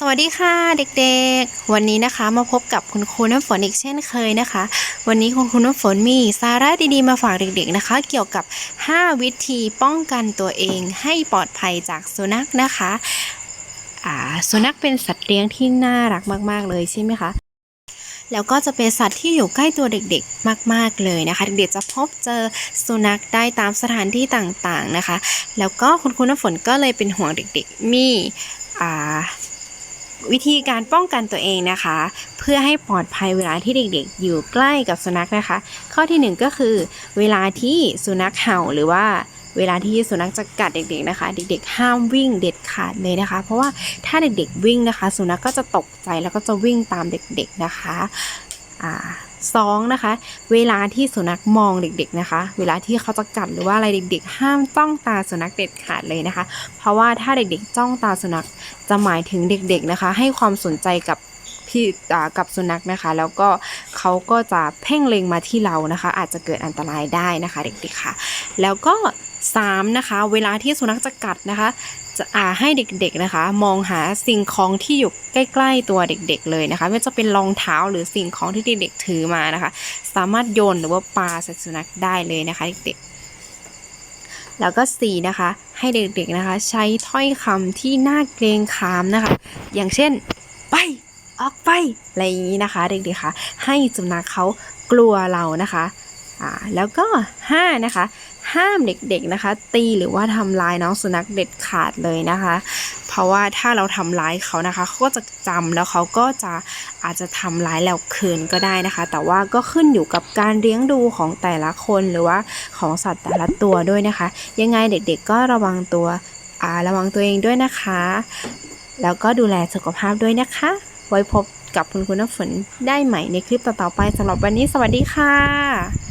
สวัสดีค่ะเด็กๆ วันนี้นะคะมาพบกับคุณครูน้ำฝนอีกเช่นเคยนะคะ วันนี้คุณครูน้ำฝนมีสาระดีๆมาฝากเด็กๆนะคะ เกี่ยวกับ 5 วิธีป้องกันตัวเองให้ปลอดภัยจากสุนัขนะคะอ่าสุนัขเป็นสัตว์เลี้ยงที่น่ารักมากๆเลยใช่ไหมคะแล้วก็จะเป็นสัตว์ที่อยู่ใกล้ตัวเด็กๆ มาก ๆ เลยนะคะ เด็กๆ จะพบเจอสุนัขได้ตามสถานที่ต่างๆนะคะ แล้วก็คุณครูน้ำฝนก็เลยเป็นห่วงเด็กๆ มีอ่า วิธีการป้องกันตัวเองนะคะ เพื่อให้ปลอดภัยเวลาที่เด็กๆ อยู่ใกล้กับสุนัขนะคะ ข้อที่หนึ่งก็คือ เวลาที่สุนัขเห่าหรือว่าเวลาที่สุนัขจะกัดเด็กๆนะคะ เด็กๆ ห้ามวิ่งเด็ดขาดเลยนะคะ เพราะว่าถ้าเด็กๆวิ่งนะคะ สุนัขก็จะตกใจแล้วก็จะวิ่งตามเด็กๆนะคะ สองนะคะ เวลาที่สุนัขมองเด็กๆนะคะ เวลาที่เขาจะกัดหรือว่าอะไรเด็กๆ ห้ามจ้องตาสุนัขเด็ดขาดเลยนะคะ เพราะว่าถ้าเด็กๆ จ้องตาสุนัขจะหมายถึงเด็กๆนะคะ ให้ความสนใจกับ พี่กับสุนัขนะคะ แล้วก็เขาก็จะเพ่งเล็งมาที่เรานะคะ อาจจะเกิดอันตรายได้นะคะเด็กๆค่ะ แล้วก็ 3 นะคะ เวลาที่สุนัขจะกัดนะคะจะอ่าให้เด็กๆนะคะ มองหาสิ่งของที่อยู่ใกล้ๆตัวเด็กๆเลยนะคะ ไม่ว่าจะเป็นรองเท้าหรือสิ่งของที่เด็กๆถือมานะคะ สามารถโยนหรือว่าปาใส่สุนัขได้เลยนะคะเด็กๆ แล้วก็ 4 นะคะ ให้เด็กๆนะคะ ใช้ถ้อยคำที่น่าเกรงขามนะคะ อย่างเช่น ไป ออกไปอะไรอย่างนี้นะคะเด็กๆคะให้สุนัขเขากลัวเรานะคะอ่าแล้วก็ 5 นะคะ ห้ามเด็กๆนะคะ ตีหรือว่าทำร้ายน้องสุนัขเด็ดขาดเลยนะคะ เพราะว่าถ้าเราทำร้ายเขานะคะเขาก็จะจำแล้วเขาก็จะอาจจะทำร้ายเราคืนก็ได้นะคะ แต่ว่าก็ขึ้นอยู่กับการเลี้ยงดูของแต่ละคนหรือว่าของสัตว์แต่ละตัวด้วยนะคะ ยังไงเด็กๆ ก็ระวังตัวอ่าระวังตัวเองด้วยนะคะ แล้วก็ดูแลสุขภาพด้วยนะคะ ไว้พบกับคุณคุณน้ำฝนได้ใหม่ในคลิปต่อๆไปสำหรับวันนี้สวัสดีค่ะ